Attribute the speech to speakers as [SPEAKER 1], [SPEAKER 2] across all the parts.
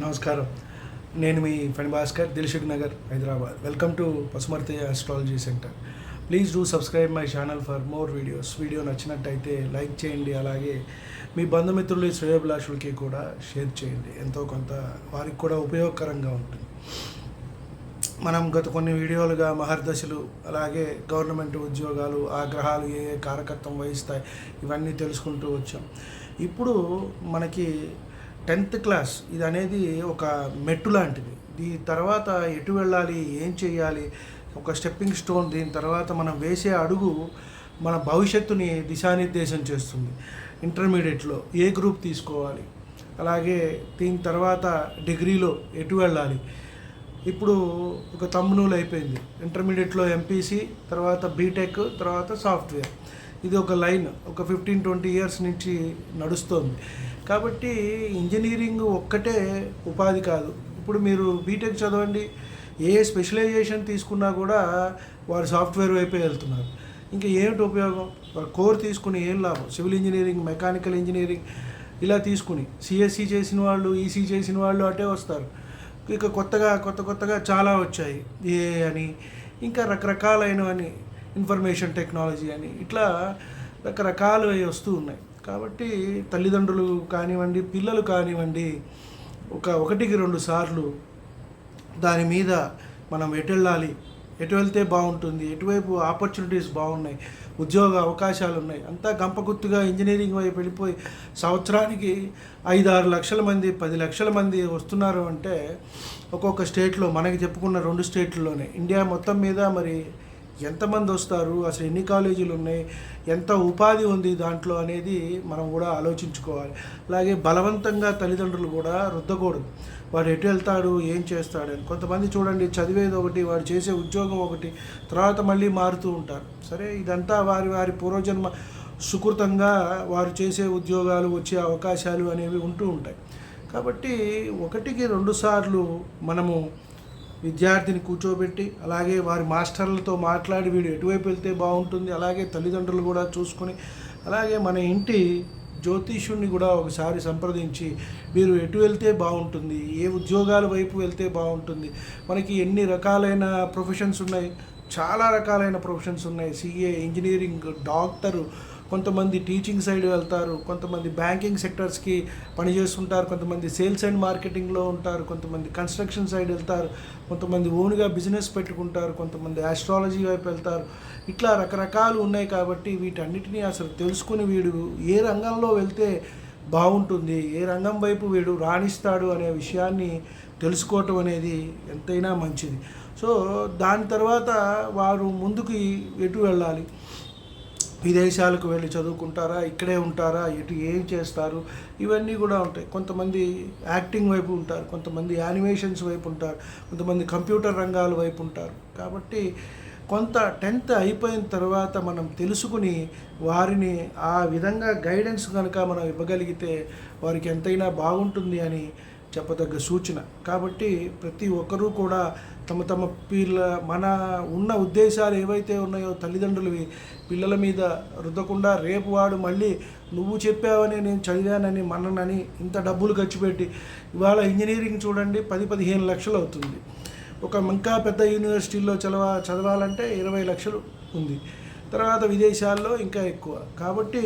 [SPEAKER 1] నమస్కారం. నేను మీ Phani Bhaskar Dilsukh Nagar Hyderabad. Welcome to Pasumarthi astrology centre please do subscribe my channel for more videos video నచ్చినట్టయితే like చేయండి. అలాగే మీ బంధుమిత్రులు శ్రేయోభిలాషులకి కూడా షేర్ చేయండి. ఎంతో కొంత వారికి కూడా ఉపయోగకరంగా ఉంటుంది. మనం గత కొన్ని వీడియోలుగా మహర్దశలు అలాగే గవర్నమెంట్ ఉద్యోగాలు ఆ గ్రహాలు ఏ ఏ కారకత్వం వహిస్తాయి ఇవన్నీ తెలుసుకుంటూ వచ్చాం. ఇప్పుడు మనకి టెన్త్ క్లాస్ ఇది అనేది ఒక మెట్టు లాంటిది. దీని తర్వాత ఎటు వెళ్ళాలి ఏం చేయాలి ఒక స్టెప్పింగ్ స్టోన్ దీని తర్వాత మనం వేసే అడుగు మన భవిష్యత్తుని దిశానిర్దేశం చేస్తుంది. ఇంటర్మీడియట్లో ఏ గ్రూప్ తీసుకోవాలి అలాగే దీని తర్వాత డిగ్రీలో ఎటు వెళ్ళాలి. ఇప్పుడు ఒక తమ్మునూలు అయిపోయింది. ఇంటర్మీడియట్లో ఎంపీసీ తర్వాత బీటెక్ తర్వాత సాఫ్ట్వేర్. ఇది ఒక లైన్ ఒక ఫిఫ్టీన్ ట్వంటీ ఇయర్స్ నుంచి నడుస్తోంది. కాబట్టి ఇంజనీరింగ్ ఒక్కటే ఉపాధి కాదు. ఇప్పుడు మీరు బీటెక్ చదవండి ఏ స్పెషలైజేషన్ తీసుకున్నా కూడా వారు సాఫ్ట్వేర్ వైపే వెళ్తున్నారు. ఇంకా ఏమిటి ఉపయోగం? వారు కోర్ తీసుకుని ఏం లాభం? సివిల్ ఇంజనీరింగ్ మెకానికల్ ఇంజనీరింగ్ ఇలా తీసుకుని సిఎస్సి చేసిన వాళ్ళు ఈసీ చేసిన వాళ్ళు అటే వస్తారు. ఇక కొత్తగా కొత్త కొత్తగా చాలా వచ్చాయి. ఏ అని ఇంకా రకరకాలైనవని ఇన్ఫర్మేషన్ టెక్నాలజీ అని ఇట్లా రకరకాలు వస్తూ ఉన్నాయి. కాబట్టి తల్లిదండ్రులు కానివ్వండి పిల్లలు కానివ్వండి ఒక ఒకటికి రెండు సార్లు దాని మీద మనం ఎటు వెళ్ళాలి ఎటు వెళ్తే బాగుంటుంది ఎటువైపు ఆపర్చునిటీస్ బాగున్నాయి ఉద్యోగ అవకాశాలు ఉన్నాయి. అంతా గంపగుత్తుగా ఇంజనీరింగ్ వైపు వెళ్ళిపోయి సంవత్సరానికి ఐదు ఆరు లక్షల మంది పది లక్షల మంది వస్తున్నారు అంటే ఒక్కొక్క స్టేట్లో మనకి చెప్పుకున్న రెండు స్టేట్లలోనే ఇండియా మొత్తం మీద మరి ఎంతమంది వస్తారు? అసలు ఎన్ని కాలేజీలు ఉన్నాయి? ఎంత ఉపాధి ఉంది దాంట్లో అనేది మనం కూడా ఆలోచించుకోవాలి. అలాగే బలవంతంగా తల్లిదండ్రులు కూడా రుద్దకూడదు. వాడు ఎటు వెళ్తాడు? ఏం చేస్తాడని కొంతమంది చూడండి చదివేది ఒకటి వాడు చేసే ఉద్యోగం ఒకటి తర్వాత మళ్ళీ మారుతూ ఉంటారు. సరే ఇదంతా వారి వారి పూర్వజన్మ సుకృతంగా వారు చేసే ఉద్యోగాలు వచ్చే అవకాశాలు అనేవి ఉంటూ ఉంటాయి. కాబట్టి ఒకటికి రెండు సార్లు మనము విద్యార్థిని కూర్చోబెట్టి అలాగే వారి మాస్టర్లతో మాట్లాడి వీడు ఎటువైపు వెళ్తే బాగుంటుంది అలాగే తల్లిదండ్రులు కూడా చూసుకొని అలాగే మన ఇంటి జ్యోతిష్యుడిని కూడా ఒకసారి సంప్రదించి మీరు ఎటు వెళ్తే బాగుంటుంది ఏ ఉద్యోగాల వైపు వెళ్తే బాగుంటుంది మనకి ఎన్ని రకాలైన ప్రొఫెషన్స్ ఉన్నాయి చాలా రకాలైన ప్రొఫెషన్స్ ఉన్నాయి సిఏ ఇంజనీరింగ్ డాక్టరు కొంతమంది టీచింగ్ సైడ్ వెళ్తారు కొంతమంది బ్యాంకింగ్ సెక్టర్స్కి పనిచేస్తుంటారు కొంతమంది సేల్స్ అండ్ మార్కెటింగ్లో ఉంటారు కొంతమంది కన్స్ట్రక్షన్ సైడ్ వెళ్తారు కొంతమంది ఓన్గా బిజినెస్ పెట్టుకుంటారు కొంతమంది ఆస్ట్రాలజీ వైపు వెళ్తారు. ఇట్లా రకరకాలు ఉన్నాయి కాబట్టి వీటన్నిటినీ అసలు తెలుసుకుని వీడు ఏ రంగంలో వెళ్తే బాగుంటుంది ఏ రంగం వైపు వీడు రాణిస్తాడు అనే విషయాన్ని తెలుసుకోవటం అనేది ఎంతైనా మంచిది. సో దాని తర్వాత వారు ముందుకు ఎటు వెళ్ళాలి? విదేశాలకు వెళ్ళి చదువుకుంటారా ఇక్కడే ఉంటారా ఇటు ఏం చేస్తారు ఇవన్నీ కూడా ఉంటాయి. కొంతమంది యాక్టింగ్ వైపు ఉంటారు కొంతమంది యానిమేషన్స్ వైపు ఉంటారు కొంతమంది కంప్యూటర్ రంగాల వైపు ఉంటారు. కాబట్టి కొంత టెన్త్ అయిపోయిన తర్వాత మనం తెలుసుకుని వారిని ఆ విధంగా గైడెన్స్ కనుక మనం ఇవ్వగలిగితే వారికి ఎంతైనా బాగుంటుంది అని చెప్పదగ్గ సూచన. కాబట్టి ప్రతి ఒక్కరూ కూడా తమ తమ పిల్ల మన ఉన్న ఉద్దేశాలు ఏవైతే ఉన్నాయో తల్లిదండ్రులవి పిల్లల మీద రుద్దకుండా రేపు వాడు మళ్ళీ నువ్వు చెప్పావని నేను చదివానని మననని ఇంత డబ్బులు ఖర్చు పెట్టి ఇవాళ ఇంజనీరింగ్ చూడండి పది పదిహేను లక్షలు అవుతుంది. ఒక ఇంకా పెద్ద యూనివర్సిటీల్లో చదవ చదవాలంటే ఇరవై లక్షలు ఉంది. తర్వాత విదేశాల్లో ఇంకా ఎక్కువ. కాబట్టి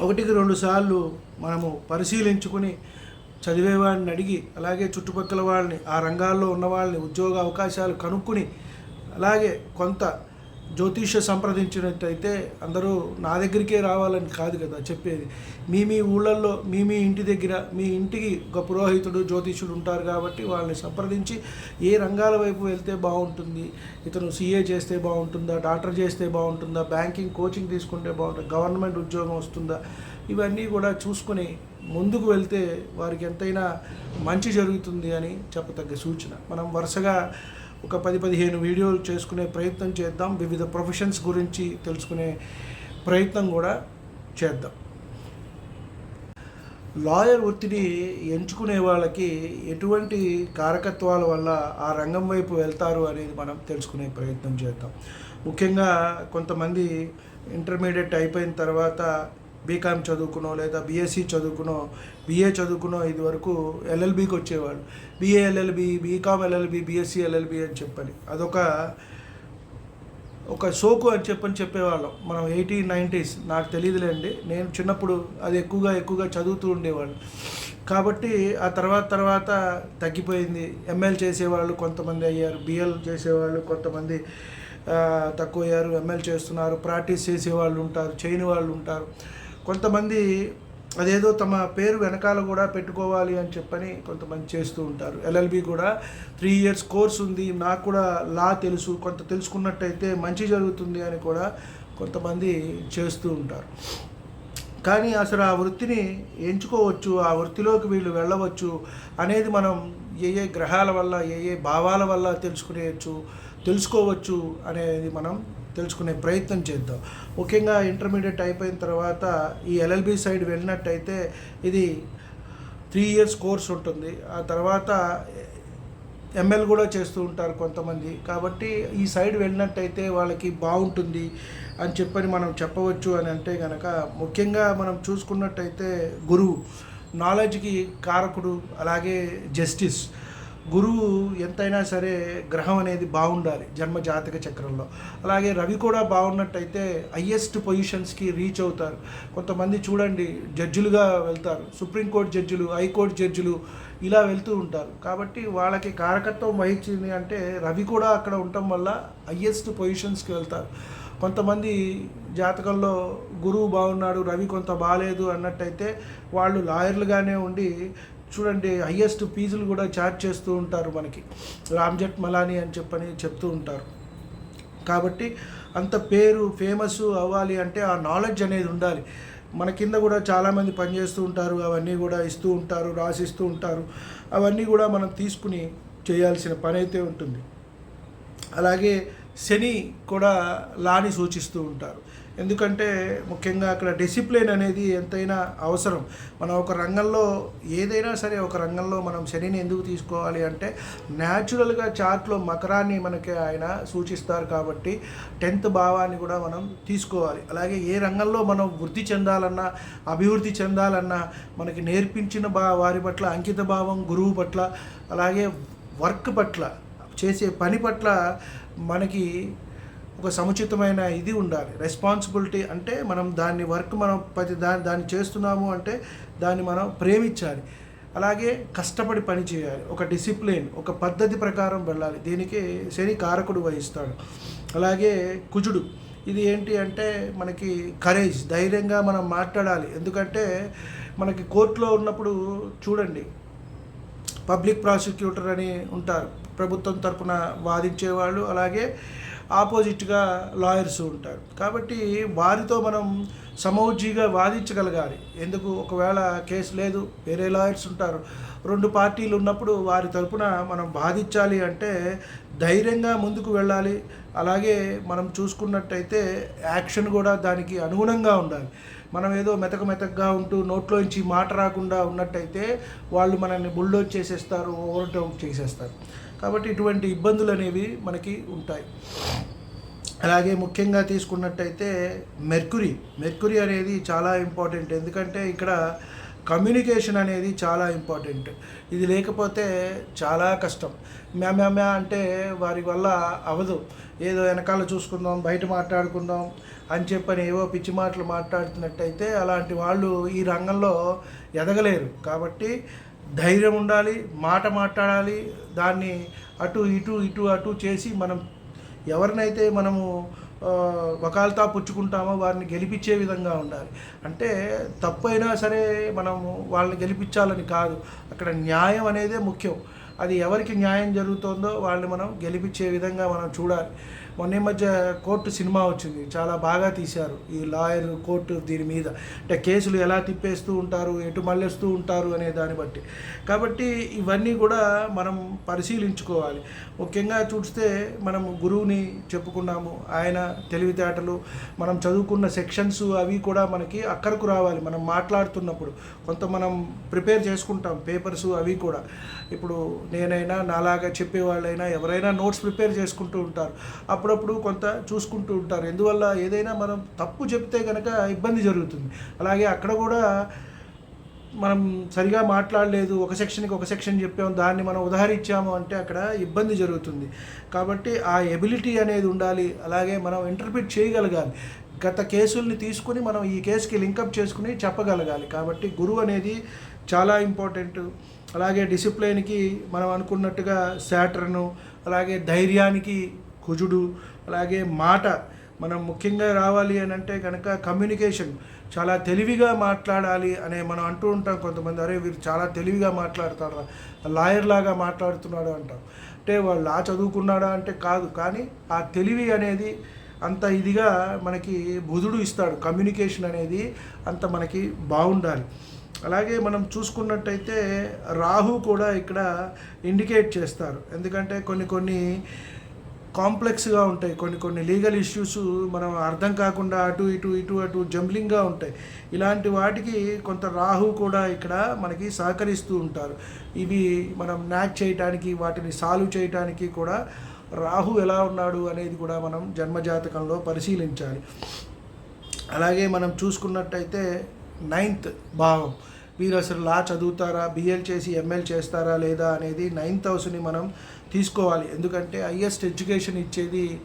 [SPEAKER 1] ఒకటికి రెండు సార్లు మనము పరిశీలించుకుని చదివేవాడిని అడిగి అలాగే చుట్టుపక్కల వాళ్ళని ఆ రంగాల్లో ఉన్న వాళ్ళని ఉద్యోగ అవకాశాలు కనుక్కుని అలాగే కొంత జ్యోతిష్య సంప్రదించినట్టయితే అందరూ నా దగ్గరికే రావాలని కాదు కదా చెప్పేది. మీ మీ ఊళ్ళల్లో మీ మీ ఇంటి దగ్గర మీ ఇంటికి ఒక పురోహితుడు జ్యోతిష్యుడు ఉంటారు కాబట్టి వాళ్ళని సంప్రదించి ఏ రంగాల వైపు వెళ్తే బాగుంటుంది ఇతను సీఏ చేస్తే బాగుంటుందా డాక్టర్ చేస్తే బాగుంటుందా బ్యాంకింగ్ కోచింగ్ తీసుకుంటే బాగుంటుందా గవర్నమెంట్ ఉద్యోగం వస్తుందా ఇవన్నీ కూడా చూసుకుని ముందుకు వెళ్తే వారికి ఎంతైనా మంచి జరుగుతుంది అని చెప్పతగ్గ సూచన. మనం వరుసగా ఒక పది పదిహేను వీడియోలు చేసుకునే ప్రయత్నం చేద్దాం. వివిధ ప్రొఫెషన్స్ గురించి తెలుసుకునే ప్రయత్నం కూడా చేద్దాం. లాయర్ ఒత్తిడి ఎంచుకునే వాళ్ళకి ఎటువంటి కారకత్వాల వల్ల ఆ రంగం వైపు వెళ్తారు అనేది మనం తెలుసుకునే ప్రయత్నం చేద్దాం. ముఖ్యంగా కొంతమంది ఇంటర్మీడియట్ అయిపోయిన తర్వాత బీకామ్ చదువుకునో లేదా బీఎస్సీ చదువుకునో బీఏ చదువుకునో ఇది వరకు ఎల్ఎల్బికి వచ్చేవాళ్ళు BA LLB BCom LLB BSc LLB అని చెప్పని. అదొక ఒక సోకు అని చెప్పని చెప్పేవాళ్ళం. మనం ఎయిటీ నైంటీస్ నాకు తెలియదులేండి. నేను చిన్నప్పుడు అది ఎక్కువగా ఎక్కువగా చదువుతూ ఉండేవాళ్ళు కాబట్టి ఆ తర్వాత తర్వాత తగ్గిపోయింది. ఎంఎల్ చేసేవాళ్ళు కొంతమంది అయ్యారు. బిఎల్ చేసేవాళ్ళు కొంతమంది తక్కువ అయ్యారు ఎంఎల్ చేస్తున్నారు. ప్రాక్టీస్ చేసేవాళ్ళు ఉంటారు. చేయని వాళ్ళు ఉంటారు. కొంతమంది అదేదో తమ పేరు వెనకాల కూడా పెట్టుకోవాలి అని చెప్పని కొంతమంది చేస్తూ ఉంటారు. ఎల్ఎల్బి కూడా త్రీ ఇయర్స్ కోర్స్ ఉంది నాకు కూడా లా తెలుసు కొంత తెలుసుకున్నట్టయితే మంచి జరుగుతుంది అని కూడా కొంతమంది చేస్తూ ఉంటారు. కానీ అసలు ఆ వృత్తిని ఎంచుకోవచ్చు ఆ వృత్తిలోకి వీళ్ళు వెళ్ళవచ్చు అనేది మనం ఏ ఏ గ్రహాల వల్ల ఏ ఏ భావాల వల్ల తెలుసుకునేయచ్చు తెలుసుకోవచ్చు అనేది మనం తెలుసుకునే ప్రయత్నం చేద్దాం. ముఖ్యంగా ఇంటర్మీడియట్ అయిపోయిన తర్వాత ఈ ఎల్ఎల్బి సైడ్ వెళ్ళినట్టయితే ఇది త్రీ ఇయర్స్ కోర్స్ ఉంటుంది. ఆ తర్వాత ఎంఎల్ కూడా చేస్తూ ఉంటారు కొంతమంది. కాబట్టి ఈ సైడ్ వెళ్ళినట్టయితే వాళ్ళకి బాగుంటుంది అని చెప్పని మనం చెప్పవచ్చు అని అంటే కనుక ముఖ్యంగా మనం చూసుకున్నట్టయితే గురువు నాలెడ్జ్కి కారకుడు అలాగే జస్టిస్ గురువు ఎంతైనా సరే గ్రహం అనేది బాగుండాలి జన్మ జాతక చక్రంలో. అలాగే రవి కూడా బాగున్నట్టయితే హయ్యెస్ట్ పొజిషన్స్కి రీచ్ అవుతారు. కొంతమంది చూడండి జడ్జిలుగా వెళ్తారు. సుప్రీంకోర్టు జడ్జిలు హైకోర్టు జడ్జిలు ఇలా వెళ్తూ ఉంటారు. కాబట్టి వాళ్ళకి కారకత్వం వహించింది అంటే రవి కూడా అక్కడ ఉండటం వల్ల హయ్యెస్ట్ పొజిషన్స్కి వెళ్తారు. కొంతమంది జాతకంలో గురువు బాగున్నాడు రవి కొంత బాగాలేదు అన్నట్టయితే వాళ్ళు లాయర్లుగానే ఉండి చూడండి హయ్యెస్ట్ ఫీజులు కూడా ఛార్జ్ చేస్తూ ఉంటారు మనకి. రామ్జెట్ మలానీ అని చెప్పని చెప్తూ ఉంటారు. కాబట్టి అంత పేరు ఫేమస్ అవ్వాలి అంటే ఆ నాలెడ్జ్ అనేది ఉండాలి. మన కింద కూడా చాలామంది పనిచేస్తూ ఉంటారు అవన్నీ కూడా ఇస్తూ ఉంటారు రాసిస్తూ ఉంటారు. అవన్నీ కూడా మనం తీసుకుని చేయాల్సిన పని అయితే ఉంటుంది. అలాగే శని కూడా లాని సూచిస్తూ ఉంటారు. ఎందుకంటే ముఖ్యంగా అక్కడ డిసిప్లిన్ అనేది ఎంతైనా అవసరం. మనం ఒక రంగంలో ఏదైనా సరే ఒక రంగంలో మనం శనిని ఎందుకు తీసుకోవాలి అంటే న్యాచురల్గా చార్ట్లో మకరాన్ని మనకి ఆయన సూచిస్తారు కాబట్టి టెన్త్ భావాన్ని కూడా మనం తీసుకోవాలి. అలాగే ఏ రంగంలో మనం వృద్ధి చెందాలన్నా అభివృద్ధి చెందాలన్నా మనకి నేర్పించిన బా వారి పట్ల అంకిత భావం గురువు పట్ల అలాగే వర్క్ పట్ల చేసే పని పట్ల మనకి ఒక సముచితమైన ఇది ఉండాలి. రెస్పాన్సిబిలిటీ అంటే మనం దాన్ని వర్క్ మనం ప్రతి దాన్ని దాన్ని చేస్తున్నాము అంటే దాన్ని మనం ప్రేమించాలి. అలాగే కష్టపడి పని చేయాలి. ఒక డిసిప్లిన్ ఒక పద్ధతి ప్రకారం వెళ్ళాలి. దీనికి శని కారకుడు వహిస్తాడు. అలాగే కుజుడు. ఇది ఏంటి అంటే మనకి కరేజ్ ధైర్యంగా మనం మాట్లాడాలి. ఎందుకంటే మనకి కోర్టులో ఉన్నప్పుడు చూడండి పబ్లిక్ ప్రాసిక్యూటర్ అని ఉంటారు. ప్రభుత్వం తరపున వాదించేవాళ్ళు అలాగే ఆపోజిట్గా లాయర్స్ ఉంటారు. కాబట్టి వారితో మనం సమౌజ్జిగా వాదించగలగాలి. ఎందుకు? ఒకవేళ కేసు లేదు వేరే లాయర్స్ ఉంటారు. రెండు పార్టీలు ఉన్నప్పుడు వారి తరపున మనం బాధించాలి అంటే ధైర్యంగా ముందుకు వెళ్ళాలి. అలాగే మనం చూసుకున్నట్టయితే యాక్షన్ కూడా దానికి అనుగుణంగా ఉండాలి. మనం ఏదో మెతక మెతకగా ఉంటూ నోట్లోంచి మాట రాకుండా ఉన్నట్టయితే వాళ్ళు మనల్ని బుల్డోజ్ చేసేస్తారు ఓవర్టౌన్ చేసేస్తారు. కాబట్టి ఇటువంటి ఇబ్బందులు అనేవి మనకి ఉంటాయి. అలాగే ముఖ్యంగా తీసుకున్నట్టయితే మెర్కురీ మెర్కురీ అనేది చాలా ఇంపార్టెంట్. ఎందుకంటే ఇక్కడ కమ్యూనికేషన్ అనేది చాలా ఇంపార్టెంట్. ఇది లేకపోతే చాలా కష్టం. మ్యా మ్యా మ్యా అంటే వారి వల్ల అవదు. ఏదో వెనకాల చూసుకుందాం బయట మాట్లాడుకుందాం అని చెప్పని ఏవో పిచ్చి మాటలు మాట్లాడుతున్నట్టయితే అలాంటి వాళ్ళు ఈ రంగంలో ఎదగలేరు. కాబట్టి ధైర్యం ఉండాలి మాట మాట్లాడాలి దాన్ని అటు ఇటు ఇటు అటు చేసి మనం ఎవరినైతే మనము ఆ, వకాల్తా పుచ్చుకుంటామో వారిని గెలిపించే విధంగా ఉండాలి. అంటే తప్పైనా సరే మనము వాళ్ళని గెలిపించాలని కాదు. అక్కడ న్యాయం అనేదే ముఖ్యం. అది ఎవరికి న్యాయం జరుగుతుందో వాళ్ళని మనం గెలిపించే విధంగా మనం చూడాలి. మొన్న ఈ మధ్య కోర్టు సినిమా వచ్చింది. చాలా బాగా తీశారు. ఈ లాయర్ కోర్టు దీని మీద. అంటే కేసులు ఎలా తిప్పేస్తూ ఉంటారు ఎటు మళ్ళేస్తూ ఉంటారు అనే దాన్ని బట్టి. కాబట్టి ఇవన్నీ కూడా మనం పరిశీలించుకోవాలి. ముఖ్యంగా చూస్తే మనం గురువుని చెప్పుకున్నాము. ఆయన తెలివితేటలు మనం చదువుకున్న సెక్షన్స్ అవి కూడా మనకి అక్కరకు రావాలి. మనం మాట్లాడుతున్నప్పుడు కొంత మనం ప్రిపేర్ చేసుకుంటాం పేపర్స్ అవి కూడా. ఇప్పుడు నేనైనా నాలాగా చెప్పేవాళ్ళైనా ఎవరైనా నోట్స్ ప్రిపేర్ చేసుకుంటూ ఉంటారు. అప్పుడప్పుడు కొంత చూసుకుంటూ ఉంటారు. ఎందువల్ల ఏదైనా మనం తప్పు చెప్తే కనుక ఇబ్బంది జరుగుతుంది. అలాగే అక్కడ కూడా మనం సరిగా మాట్లాడలేదు ఒక సెక్షన్కి ఒక సెక్షన్ చెప్పాము దాన్ని మనం ఉదాహరించాము అంటే అక్కడ ఇబ్బంది జరుగుతుంది. కాబట్టి ఆ ఎబిలిటీ అనేది ఉండాలి. అలాగే మనం ఇంటర్ప్రిట్ చేయగలగాలి. గత కేసుల్ని తీసుకుని మనం ఈ కేసుకి లింకప్ చేసుకుని చెప్పగలగాలి. కాబట్టి గురువు అనేది చాలా ఇంపార్టెంట్. అలాగే డిసిప్లైన్కి మనం అనుకున్నట్టుగా శాటర్ను అలాగే ధైర్యానికి కుజుడు అలాగే మాట. మనం ముఖ్యంగా రావాలి అని అంటే కనుక కమ్యూనికేషన్ చాలా తెలివిగా మాట్లాడాలి అనే మనం అంటూ ఉంటాం కొంతమంది. అరే వీరు చాలా తెలివిగా మాట్లాడతారు లాయర్ లాగా మాట్లాడుతున్నాడు అంటాం. అంటే వాళ్ళు లా చదువుకున్నాడా అంటే కాదు. కానీ ఆ తెలివి అనేది అంత ఇదిగా మనకి బుధుడు ఇస్తాడు. కమ్యూనికేషన్ అనేది అంత మనకి బాగుండాలి. అలాగే మనం చూసుకున్నట్టయితే రాహు కూడా ఇక్కడ ఇండికేట్ చేస్తారు. ఎందుకంటే కొన్ని కొన్ని కాంప్లెక్స్గా ఉంటాయి. కొన్ని కొన్ని లీగల్ ఇష్యూస్ మనం అర్థం కాకుండా అటు ఇటు ఇటు అటు జంబ్లింగ్గా ఉంటాయి. ఇలాంటి వాటికి కొంత రాహు కూడా ఇక్కడ మనకి సహకరిస్తూ ఉంటారు. ఇవి మనం న్యాక్ చేయటానికి వాటిని సాల్వ్ చేయటానికి కూడా రాహు ఎలా ఉన్నాడు అనేది కూడా మనం జన్మజాతకంలో పరిశీలించాలి. అలాగే మనం చూసుకున్నట్టయితే నైన్త్ భావం వీరు అసలు లా చదువుతారా? బిఎల్ చేసి ఎంఎల్ చేస్తారా లేదా అనేది నైన్త్ హౌస్ని మనం తీసుకోవాలి. ఎందుకంటే హయ్యెస్ట్ ఎడ్యుకేషన్ ఇచ్చేది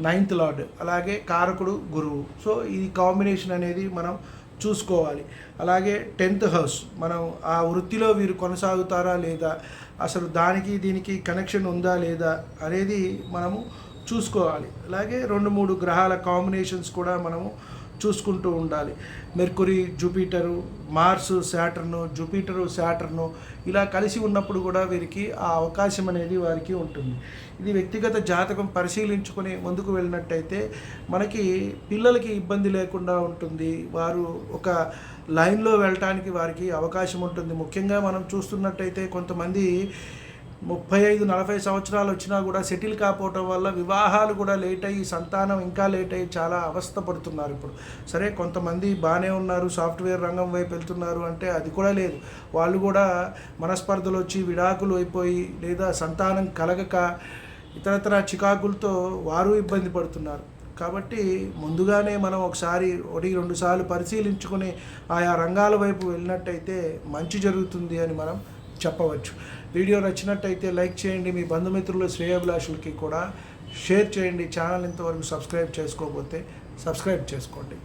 [SPEAKER 1] నైన్త్ లార్డ్. అలాగే కారకుడు గురువు. సో ఈ కాంబినేషన్ అనేది మనం చూసుకోవాలి. అలాగే టెన్త్ హౌస్. మనం ఆ వృత్తిలో వీరు కొనసాగుతారా లేదా? అసలు దానికి దీనికి కనెక్షన్ ఉందా లేదా అనేది మనము చూసుకోవాలి. అలాగే రెండు మూడు గ్రహాల కాంబినేషన్స్ కూడా మనము చూసుకుంటూ ఉండాలి. Mercury Jupiter Mars Saturn Jupiter Saturn ఇలా కలిసి ఉన్నప్పుడు కూడా వీరికి ఆ అవకాశం అనేది వారికి ఉంటుంది. ఇది వ్యక్తిగత జాతకం పరిశీలించుకొని ముందుకు వెళ్ళినట్టయితే మనకి పిల్లలకి ఇబ్బంది లేకుండా ఉంటుంది. వారు ఒక లైన్లో వెళ్ళటానికి వారికి అవకాశం ఉంటుంది. ముఖ్యంగా మనం చూస్తున్నట్టయితే కొంతమంది ముప్పై ఐదు నలభై సంవత్సరాలు వచ్చినా కూడా సెటిల్ కాకపోవటం వల్ల వివాహాలు కూడా లేట్ అయ్యి సంతానం ఇంకా లేట్ అయ్యి చాలా అవస్థ పడుతున్నారు ఇప్పుడు. సరే కొంతమంది బాగానే ఉన్నారు సాఫ్ట్వేర్ రంగం వైపు వెళ్తున్నారు అంటే అది కూడా లేదు. వాళ్ళు కూడా మనస్పర్ధలు వచ్చి విడాకులు అయిపోయి లేదా సంతానం కలగక ఇతరతర చికాకులతో వారు ఇబ్బంది పడుతున్నారు. కాబట్టి ముందుగానే మనం ఒకసారి ఒకటి రెండు సార్లు పరిశీలించుకొని ఆయా రంగాల వైపు వెళ్ళినట్టయితే మంచి జరుగుతుంది అని మనం చెప్పవచ్చు. వీడియో నచ్చినట్టయితే లైక్ చేయండి. మీ బంధుమిత్రులు శ్రేయాభిలాషులకి కూడా షేర్ చేయండి. ఛానల్ ఇంతవరకు సబ్స్క్రైబ్ చేసుకోకపోతే సబ్స్క్రైబ్ చేసుకోండి.